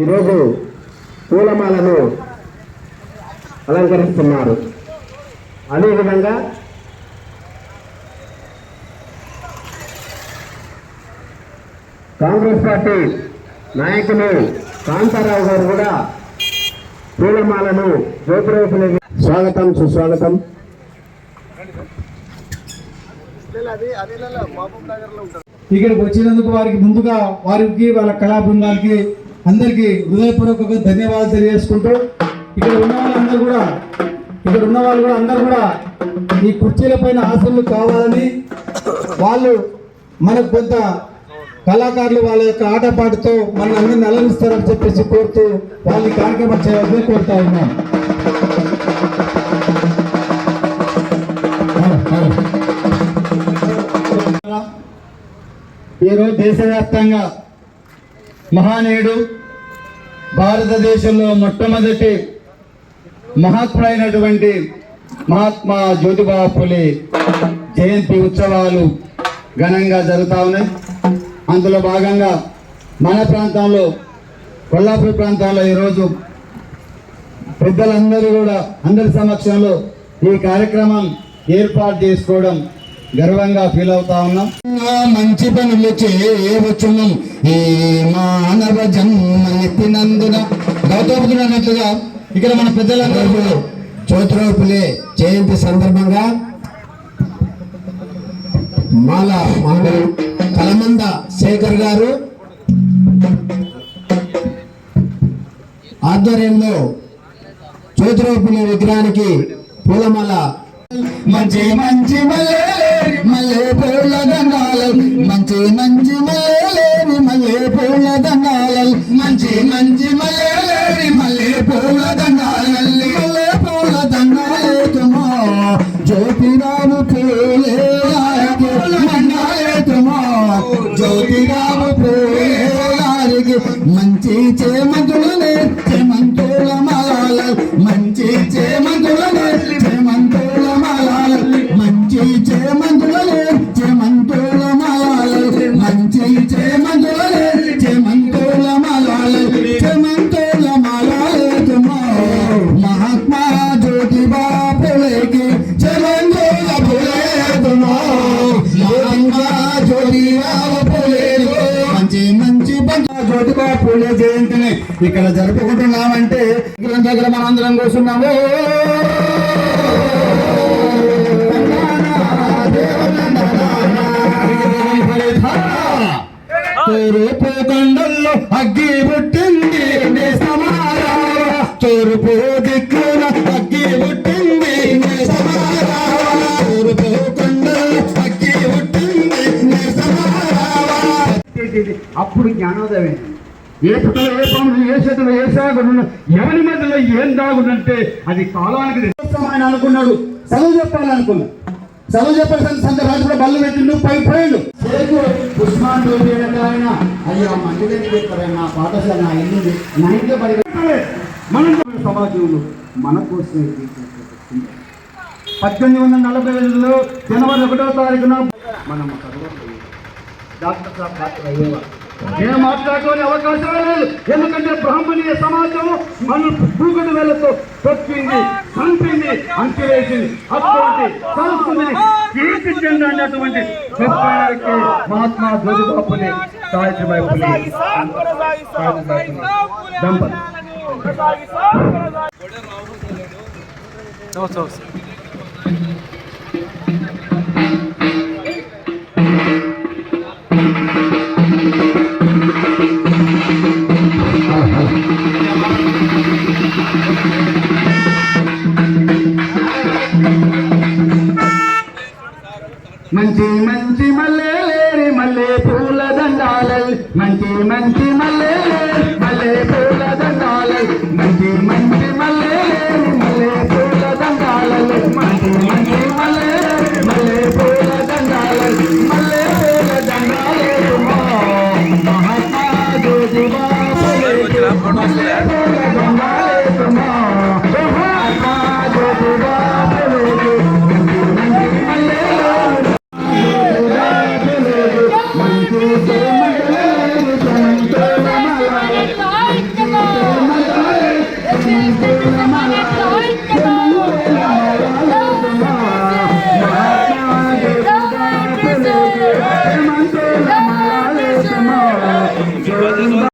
ఈరోజు పూలమాలను అలంకరిస్తున్నారు. అదేవిధంగా కాంగ్రెస్ పార్టీ నాయకులు కాంతారావు గారు కూడా పూలమాలను జ్యోతిరూపులే స్వాగతం సుస్వాగతం. ఇక్కడికి వచ్చినందుకు వారికి ముందుగా వారికి వాళ్ళ కళా బృందానికి అందరికీ హృదయపూర్వక ధన్యవాదాలు తెలియజేసుకుంటూ ఇక్కడ ఉన్న వాళ్ళందరూ కూడా ఇక్కడ ఉన్న వాళ్ళు కూడా అందరూ కూడా ఈ కుర్చీల పైన ఆశలు కావాలని వాళ్ళు మనకు కొంత కళాకారులు వాళ్ళ యొక్క ఆటపాటుతో మన అందరిని అలరిస్తారని చెప్పేసి కోరుతూ వాళ్ళ కార్యక్రమం చేయాలని కోరుతా ఉన్నాం. ఈరోజు దేశవ్యాప్తంగా మహానీయుడు భారతదేశంలో మొట్టమొదటి మహాత్ముడైనటువంటి మహాత్మా జ్యోతిబా ఫులే జయంతి ఉత్సవాలు ఘనంగా జరుగుతూ ఉన్నాయి. అందులో భాగంగా మన ప్రాంతంలో కొల్లాపూర్ ప్రాంతంలో ఈరోజు పెద్దలందరూ కూడా అందరి సమక్షంలో ఈ కార్యక్రమం ఏర్పాటు చేసుకోవడం గర్వంగా ఫీల్ అవుతా ఉన్నాం. మంచి పనులు చేయవచ్చును ఈ మానవ గౌతముడు అన్నట్లుగా ఇక్కడ మన పెద్దలందరూ జ్యోతిరావు పులే జయంతి సందర్భంగా మాల మానవులు కలమంద శేఖర్ గారు ఆధ్వర్యంలో జ్యోతిరావు పులే విగ్రహానికి పూలమాల మంచి మంచి మల్లెలేని మల్లె పూల దండాలు మంచి మంచి మల్లెలేని మల్లె పూల దండాలు మంచి మంచి మల్లెలేని మల్లె పూల దండాలు. మల్లె పూల దండాలేతుమో జ్యోతిరాము పూలే మండాలేతుమో జ్యోతిరాము పూలే గారికి మంచి చేమంతులనే చేమంతుల మాల మంచి చేమంతులనే జ్యోతిబా జయంతిని ఇక్కడ జరుపుకుంటున్నామంటే దగ్గర మనందరం కూర్చున్నాము. తూర్పు కొండల్లో అగ్గి పుట్టింది నీ దిక్కున అగ్గి పుట్టింది నీ కొండల్లో అగ్గి పుట్టింది నీ సమారావ. అప్పుడు జ్ఞానోదయమే ఏ పుట్టలో ఏ పనులు ఏ చేతులు ఏ సాగును ఎవరి మధ్యలో ఏం దాగునంటే అది కాలానికి కోసం ఆయన అనుకున్నాడు. చదువు చెప్పాలనుకున్నాడు. చదువు చెప్పాల్సిన సందర్భాలు కూడా బళ్ళు పెట్టి నువ్వు పై పోయిండు. ఆయన అయ్యో మంది దగ్గర చెప్తారు నా పాఠశాల నా ఇల్లు నా ఇంట్లో పడి మనం సమాజంలో మన కోసమే తీర్చిదిద్దుతుంది. పద్దెనిమిది వందల నలభై ఐదులో జనవరి ఒకటో తారీఖున మనం డాక్టర్ సాబ్ డాక్టర్ అయ్యేవారు నేను మాట్లాడుకోని అవకాశం లేదు. ఎందుకంటే బ్రాహ్మణీయ సమాజం మన పూగడు వేలతో తొక్కింది చంపింది అంతివేసింది అటువంటి సంస్కృతిని కీర్తి చెందినటువంటి గొప్ప మహాత్మా జ్యోతిబా ఫులే సావిత్రిబాయి ఫులే సావిత్రిబాయి మంచి మంచి మల్లెలేరి మల్లె పూల దండాలల్ మంచి మంచి మల్లెలేరి మల్లె